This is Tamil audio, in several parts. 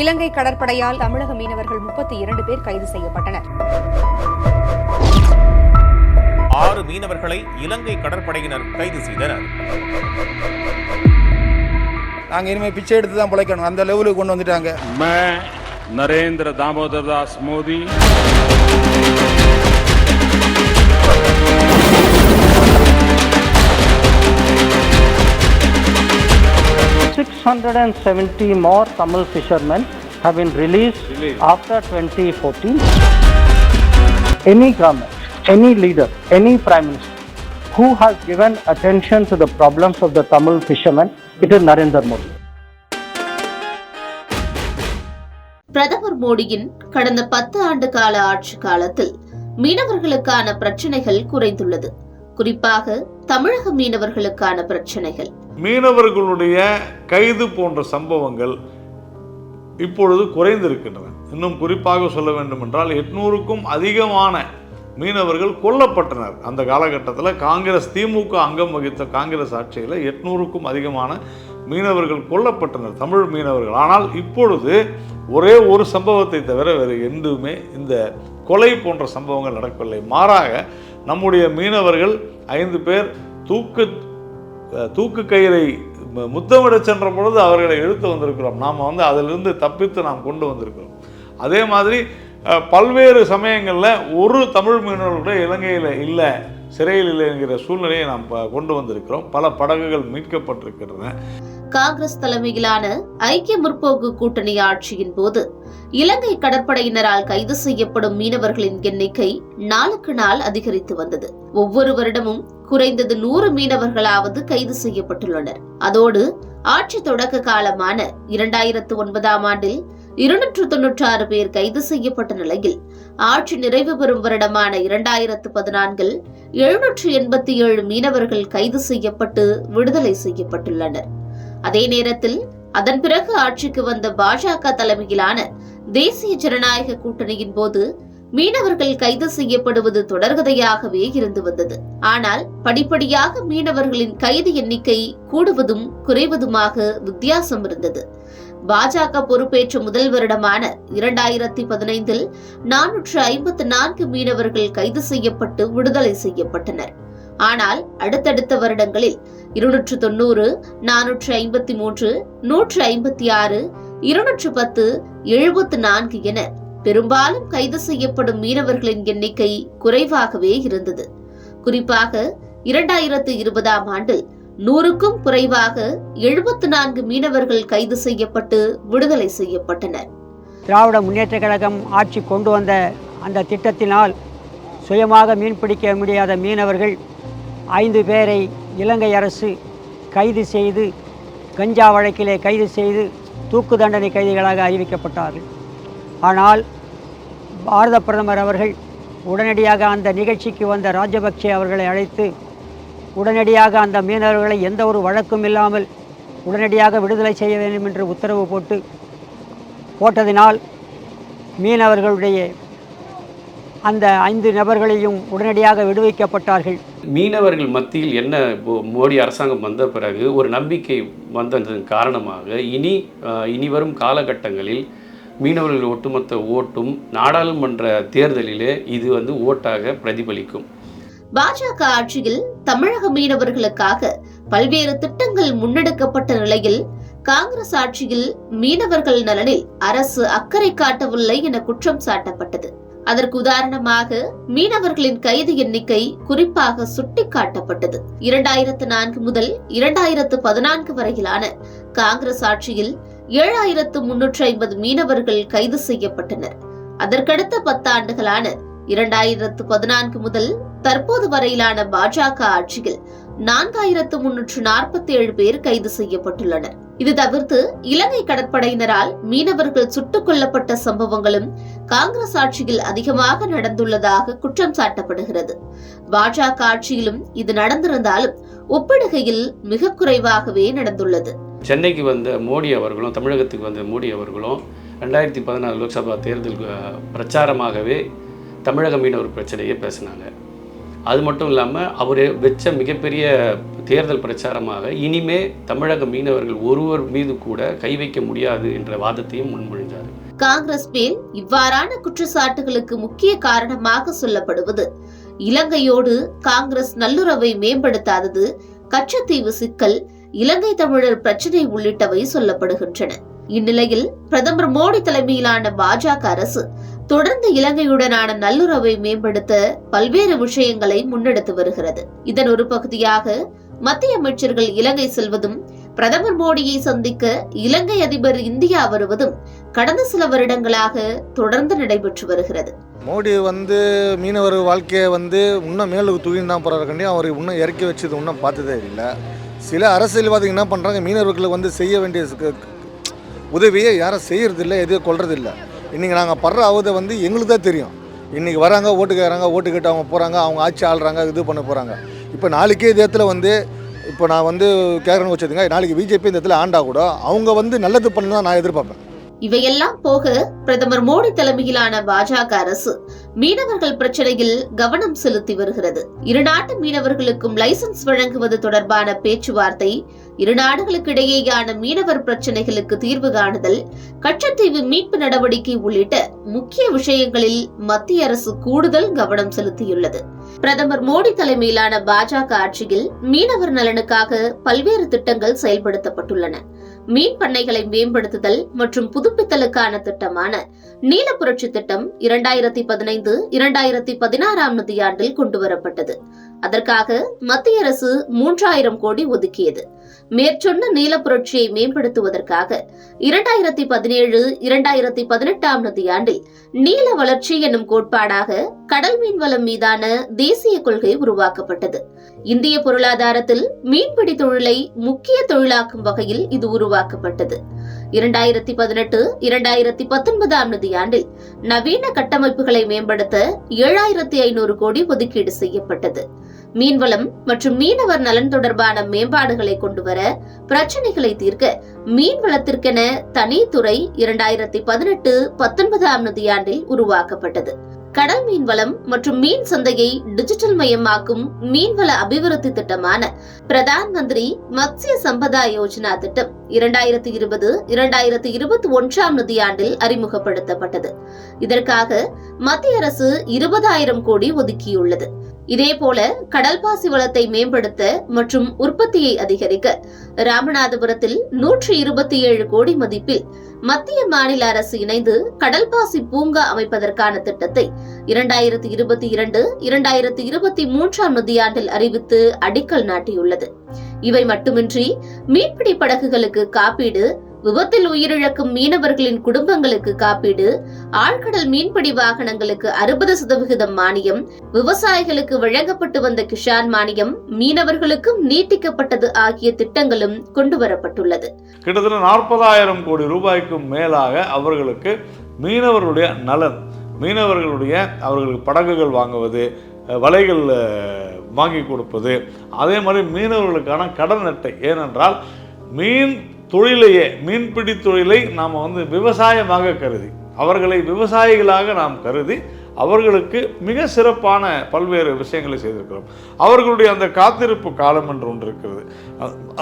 இலங்கை கடற்படையால் தமிழக மீனவர்கள் முப்பத்தி இரண்டு பேர் கைது செய்யப்பட்டனர். ஆறு மீனவர்களை இலங்கை கடற்படையினர் கைது செய்தனர். நாங்கள் இனிமேல் பிச்சை எடுத்து தான் பிழைக்கணும். அந்த லெவலுக்கு கொண்டு வந்துட்டாங்க. Narendra Damodar Das Modi 670 more Tamil fishermen have been released after 2014. Any government, any leader, any prime minister who has given attention to the problems of the Tamil fishermen, it is Narendra Modi. பிரதமர் மோடியின் கடந்த பத்து ஆண்டு கால ஆட்சி காலத்தில் மீனவர்களுக்கான பிரச்சனைகள் குறைந்துள்ளது குறிப்பாக தமிழக மீனவர்களுக்கான பிரச்சனைகள் மீனவர்களுடைய கைது போன்ற சம்பவங்கள் இப்பொழுது குறைந்திருக்கின்றன. இன்னும் குறிப்பாக சொல்ல வேண்டும் என்றால் எட்நூறுக்கும் அதிகமான மீனவர்கள் கொல்லப்பட்டனர். அந்த காலகட்டத்தில் காங்கிரஸ் திமுக அங்கம் வகித்த காங்கிரஸ் ஆட்சியில் எட்நூறுக்கும் அதிகமான மீனவர்கள் கொல்லப்பட்டனர் தமிழ் மீனவர்கள். ஆனால் இப்பொழுது ஒரே ஒரு சம்பவத்தை தவிர வேறு எதுவுமே இந்த கொலை போன்ற சம்பவங்கள் நடக்கவில்லை. மாறாக நம்முடைய மீனவர்கள் ஐந்து பேர் தூக்கு தூக்கு கயிறை முத்தமிட முத்தமிடச் சென்ற பொழுது அவர்களை எழுத்து வந்திருக்கிறோம். நாம் வந்து அதிலிருந்து தப்பித்து நாம் கொண்டு வந்திருக்கிறோம். அதே மாதிரி பல்வேறு சமயங்களில் ஒரு தமிழ் மீனவர்களோட இலங்கையில் இல்லை சிறையில் இல்லை என்கிற சூழ்நிலையை நாம் ப- கொண்டு வந்திருக்கிறோம். பல படகுகள் மீட்கப்பட்டிருக்கின்றன. காங்கிரஸ் தலைமையிலான ஐக்கிய முற்போக்கு கூட்டணி ஆட்சியின் போது இலங்கை கடற்படையினரால் கைது செய்யப்படும் மீனவர்களின் எண்ணிக்கை நாளுக்கு நாள் அதிகரித்து வந்தது. ஒவ்வொரு வருடமும் குறைந்தது நூறு மீனவர்களாவது கைது செய்யப்பட்டுள்ளனர். அதோடு ஆட்சி தொடக்க காலமான இரண்டாயிரத்து ஒன்பதாம் ஆண்டில் இருநூற்று தொன்னூற்றாறு பேர் கைது செய்யப்பட்ட நிலையில் ஆட்சி நிறைவு பெறும் வருடமான இரண்டாயிரத்து பதினான்கில் எழுநூற்று எண்பத்தி ஏழு மீனவர்கள் கைது செய்யப்பட்டு விடுதலை செய்யப்பட்டுள்ளனர். அதே நேரத்தில் அதன் பிறகு ஆட்சிக்கு வந்த பாஜக தலைமையிலான தேசிய ஜனநாயக கூட்டணியின் போது மீனவர்கள் கைது செய்யப்படுவது தொடர்கதையாகவே இருந்து வந்தது. ஆனால் படிப்படியாக மீனவர்களின் கைது எண்ணிக்கை கூடுவதும் குறைவதுமாக வித்தியாசம் இருந்தது. பாஜக பொறுப்பேற்ற முதல் வருடமான இரண்டாயிரத்தி பதினைந்தில் நானூற்று ஐம்பத்து நான்கு மீனவர்கள் கைது செய்யப்பட்டு விடுதலை செய்யப்பட்டனர். ஆனால் அடுத்தடுத்த வருடங்களில் இருநூற்று தொண்ணூறு நானூற்று ஐம்பத்தி மூன்று நூற்று ஐம்பத்தி ஆறு இருநூற்று பத்து எழுபத்து நான்கு என பெரும்பாலும் கைது செய்யப்படும் மீனவர்களின் எண்ணிக்கை குறைவாகவே இருந்தது. குறிப்பாக இரண்டாயிரத்து இருபதாம் ஆண்டில் நூறுக்கும் குறைவாக எழுபத்து நான்கு மீனவர்கள் கைது செய்யப்பட்டு விடுதலை செய்யப்பட்டனர். திராவிட முன்னேற்ற கழகம் ஆட்சி கொண்டு வந்த அந்த திட்டத்தினால் சுயமாக மீன் பிடிக்க முடியாத மீனவர்கள் ஐந்து பேரை இலங்கை அரசு கைது செய்து கஞ்சா வழக்கிலே கைது செய்து தூக்கு தண்டனை கைதிகளாக அறிவிக்கப்பட்டார்கள். ஆனால் பாரத பிரதமர் அவர்கள் உடனடியாக அந்த நிகழ்ச்சிக்கு வந்த ராஜபக்சே அவர்களை அழைத்து உடனடியாக அந்த மீனவர்களை எந்த ஒரு வழக்கும் இல்லாமல் உடனடியாக விடுதலை செய்ய வேண்டும் என்று உத்தரவு போட்டு போட்டதினால் மீனவர்களுடைய அந்த ஐந்து நபர்களையும் உடனடியாக விடுவிக்கப்பட்டார்கள். மீனவர்கள் மத்தியில் என்ன மோடி அரசாங்கம் வந்த பிறகு ஒரு நம்பிக்கை வந்ததன் காரணமாக இனி இனி வரும் காலகட்டங்களில் மீனவர்கள் ஒட்டுமொத்த ஓட்டும் நாடாளுமன்ற தேர்தலிலே இது வந்து ஓட்டாக பிரதிபலிக்கும். பாஜக ஆட்சியில் தமிழக மீனவர்களுக்காக பல்வேறு திட்டங்கள் முன்னெடுக்கப்பட்ட நிலையில் காங்கிரஸ் ஆட்சியில் மீனவர்கள் நலனில் அரசு அக்கறை காட்டவில்லை என குற்றம் சாட்டப்பட்டது. அதற்கு உதாரணமாக மீனவர்களின் கைது எண்ணிக்கை குறிப்பாக சுட்டிக்காட்டப்பட்டது. இரண்டாயிரத்து நான்கு முதல் இரண்டாயிரத்து பதினான்கு வரையிலான காங்கிரஸ் ஆட்சியில் ஏழாயிரத்து முன்னூற்று ஐம்பது மீனவர்கள் கைது செய்யப்பட்டனர். அதற்கடுத்த பத்தாண்டுகளான இரண்டாயிரத்து பதினான்கு முதல் தற்போது வரையிலான பாஜக ஆட்சியில் நான்காயிரத்து முன்னூற்று நாற்பத்தி ஏழு பேர் கைது செய்யப்பட்டுள்ளனர். இது தவிர்த்து இலங்கை கடற்படையினரால் மீனவர்கள் சுட்டுக் கொல்லப்பட்ட சம்பவங்களும் காங்கிரஸ் ஆட்சியில் அதிகமாக நடந்துள்ளதாக குற்றம் சாட்டப்படுகிறது. பாஜக ஆட்சியிலும் இது நடந்திருந்தாலும் ஒப்பிடுகையில் மிக குறைவாகவே நடந்துள்ளது. சென்னைக்கு வந்த மோடி அவர்களும் தமிழகத்துக்கு வந்த மோடி அவர்களும் ரெண்டாயிரத்தி பதினாலு லோக்சபா தேர்தல் பிரச்சாரமாகவே தமிழக மீனவர் பிரச்சனையை பேசினாங்க. அது மட்டும் இல்லாமல் அவர் வச்ச மிகப்பெரிய தேர்தல் பிரச்சாரமாக இனிமே தமிழக மீனவர்கள் ஒருவர் மீது கூட கை வைக்க முடியாது என்ற வாதத்தையும் முன்மொழிந்தார் காங்கிரஸ் மேல் இவ்வாறான குற்றச்சாட்டுகளுக்கு முக்கிய காரணமாக சொல்லப்படுவது இலங்கையோடு காங்கிரஸ் நல்லுறவை மேம்படுத்தாதது கச்சத்தீவு சிக்கல் இலங்கை தமிழர் பிரச்சினை உள்ளிட்டவை சொல்லப்படுகின்றன. இந்நிலையில் பிரதமர் மோடி தலைமையிலான பாஜக அரசு தொடர்ந்து இலங்கையுடனான நல்லுறவை மேம்படுத்த பல்வேறு விஷயங்களை முன்னெடுத்து வருகிறது. இதன் ஒரு பகுதியாக மத்திய அமைச்சர்கள் இலங்கை செல்வதும் பிரதமர் மோடியை சந்திக்க இலங்கை அதிபர் இந்தியா வருவதும் கடந்த சில வருடங்களாக தொடர்ந்து நடைபெற்று வருகிறது. மோடி வந்து மீனவர் வாழ்க்கையை வந்து இன்னும் மேலுக்கு தூக்கின்னு தான் போறாருக்கண்டி அவர் இன்னும் இறக்கி வச்சது இன்னும் பார்த்ததே இல்லை. சில அரசியல்வாதிகள் என்ன பண்ணுறாங்க மீனவர்களை வந்து செய்ய வேண்டிய உதவியை யாரும் செய்யறதில்ல எதையும் கொள்றதில்ல இன்றைக்கி நாங்கள் படுற அவதை வந்து எங்களுக்கு தான் தெரியும். இன்றைக்கி வராங்க ஓட்டு கேட்குறாங்க ஓட்டு கேட்டு அவங்க போகிறாங்க அவங்க ஆட்சி ஆள்றாங்க இது பண்ண போகிறாங்க இப்போ நாளைக்கே இந்த இடத்துல வந்து இப்போ நான் வந்து கேட்குறேன்னு வச்சுருங்க நாளைக்கு பிஜேபி இந்த இடத்துல ஆண்டா கூட அவங்க வந்து நல்லது பண்ணு நான் எதிர்பார்ப்பேன். இவையெல்லாம் போக பிரதமர் மோடி தலைமையிலான பாஜக அரசு மீனவர்கள் பிரச்சனையில் கவனம் செலுத்தி வருகிறது. இரு நாட்டு மீனவர்களுக்கும் லைசன்ஸ் வழங்குவது தொடர்பான பேச்சுவார்த்தை இரு நாடுகளுக்கு இடையேயான மீனவர் பிரச்சனைகளுக்கு தீர்வு காணுதல் கச்சத்தீவு மீட்பு நடவடிக்கை உள்ளிட்ட முக்கிய விஷயங்களில் மத்திய அரசு கூடுதல் கவனம் செலுத்தியுள்ளது. பிரதமர் மோடி தலைமையிலான பாஜக ஆட்சியில் மீனவர் நலனுக்காக பல்வேறு திட்டங்கள் செயல்படுத்தப்பட்டுள்ளன. மீன் பண்ணைகளை மேம்படுத்துதல் மற்றும் புதுப்பித்தலுக்கான திட்டமான நீல புரட்சி திட்டம் இரண்டாயிரத்தி பதினைந்து இரண்டாயிரத்தி பதினாறாம் நிதியாண்டில் கொண்டுவரப்பட்டது. அதற்காக மத்திய அரசு மூன்றாயிரம் கோடி ஒதுக்கியது. மேற்சொன்ன நீல புரட்சியை மேம்படுத்துவதற்காக இரண்டாயிரத்தி பதினேழு இரண்டாயிரத்தி பதினெட்டாம் நிதியாண்டில் நீல வளர்ச்சி எனும் கோட்பாடாக கடல் மீன்வளம் மீதான தேசிய கொள்கை உருவாக்கப்பட்டது. இந்திய பொருளாதாரத்தில் மீன்பிடி தொழிலை முக்கிய தொழிலாக்கும் வகையில் இது உருவாக்கப்பட்டது. இரண்டாயிரத்தி பதினெட்டு இரண்டாயிரத்தி பத்தொன்பதாம் நிதியாண்டில் நவீன கட்டமைப்புகளை மேம்படுத்த ஏழாயிரத்தி ஐநூறு கோடி ஒதுக்கீடு செய்யப்பட்டது. மீன்வளம் மற்றும் மீனவர் நலன் தொடர்பான மேம்பாடுகளை கொண்டுவர பிரச்சனைகளை தீர்க்க மீன்வளத்திற்கென தனித்துறை தனி துறை இரண்டாயிரத்தி பதினெட்டு பத்தொன்பதாம் நிதியாண்டில் உருவாக்கப்பட்டது. கடல் மீன்வளம் மற்றும் மீன் சந்தையை டிஜிட்டல் மயமாக்கும் மீன்வள அபிவிருத்தி திட்டமான பிரதான் மந்திரி மத்ஸ்ய சம்பதா யோஜனா திட்டம் இரண்டாயிரத்தி இருபது இரண்டாயிரத்தி இருபத்தி ஒன்றாம் நிதியாண்டில் அறிமுகப்படுத்தப்பட்டது. இதற்காக மத்திய அரசு இருபதாயிரம் கோடி ஒதுக்கியுள்ளது. இதேபோல கடல்பாசி வளத்தை மேம்படுத்த மற்றும் உற்பத்தியை அதிகரிக்க ராமநாதபுரத்தில் நூற்றி இருபத்தி ஏழு கோடி மதிப்பில் மத்திய மாநில அரசு இணைந்து கடல் பாசி பூங்கா அமைப்பதற்கான திட்டத்தை இரண்டாயிரத்தி இருபத்தி இரண்டு இரண்டாயிரத்தி இருபத்தி மூன்றாம் நிதியாண்டில் அறிவித்து அடிக்கல் நாட்டியுள்ளது. இவை மட்டுமின்றி மீன்பிடி படகுகளுக்கு காப்பீடு விபத்தில் உயிரிழக்கும் மீனவர்களின் குடும்பங்களுக்கு காப்பீடு ஆழ்கடல் மீன்பிடி வாகனங்களுக்கு அறுபது சதவிகிதம் மானியம் விவசாயிகளுக்கு வழங்கப்பட்டு வந்த கிஷான் மானியம் மீனவர்களுக்கும் நீட்டிக்கப்பட்டது ஆகிய திட்டங்களும் கொண்டுவரப்பட்டுள்ளது. கிட்டத்தட்ட நாற்பதாயிரம் கோடி ரூபாய்க்கும் மேலாக அவர்களுக்கு மீனவர்களுடைய நலன் மீனவர்களுடைய அவர்களுக்கு படகுகள் வாங்குவது வலைகள் வாங்கி கொடுப்பது அதே மாதிரி மீனவர்களுக்கான கடன் அட்டை. ஏனென்றால் மீன் தொழிலையே மீன்பிடி தொழிலை நாம் வந்து விவசாயமாக கருதி அவர்களை விவசாயிகளாக நாம் கருதி அவர்களுக்கு மிக சிறப்பான பல்வேறு விஷயங்களை செய்திருக்கிறோம். அவர்களுடைய அந்த காத்திருப்பு காலம் என்று ஒன்று இருக்கிறது.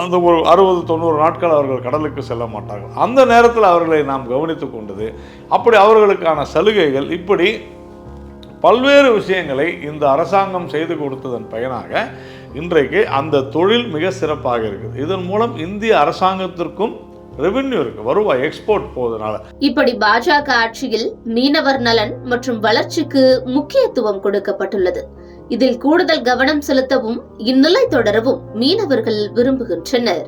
அந்த ஒரு அறுபது தொண்ணூறு நாட்கள் அவர்கள் கடலுக்கு செல்ல மாட்டார்கள். அந்த நேரத்தில் அவர்களை நாம் கவனித்து கொண்டது அப்படி அவர்களுக்கான சலுகைகள் இப்படி பல்வேறு விஷயங்களை இந்த அரசாங்கம் செய்து கொடுத்ததன் பயனாக இன்றைக்கு அந்த தொழில் மிக சிறப்பாக இருக்குது. இதன் மூலம் இந்திய அரசாங்கத்திற்கும் ரெவென்யூ இருக்கு. வருவாய் எக்ஸ்போர்ட் போவதனால இப்படி பாஜக ஆட்சியில் மீனவர் நலன் மற்றும் வளர்ச்சிக்கு முக்கியத்துவம் கொடுக்கப்பட்டுள்ளது. இதில் கூடுதல் கவனம் செலுத்தவும் இந்நிலை தொடரவும் மீனவர்கள் விரும்புகின்றனர்.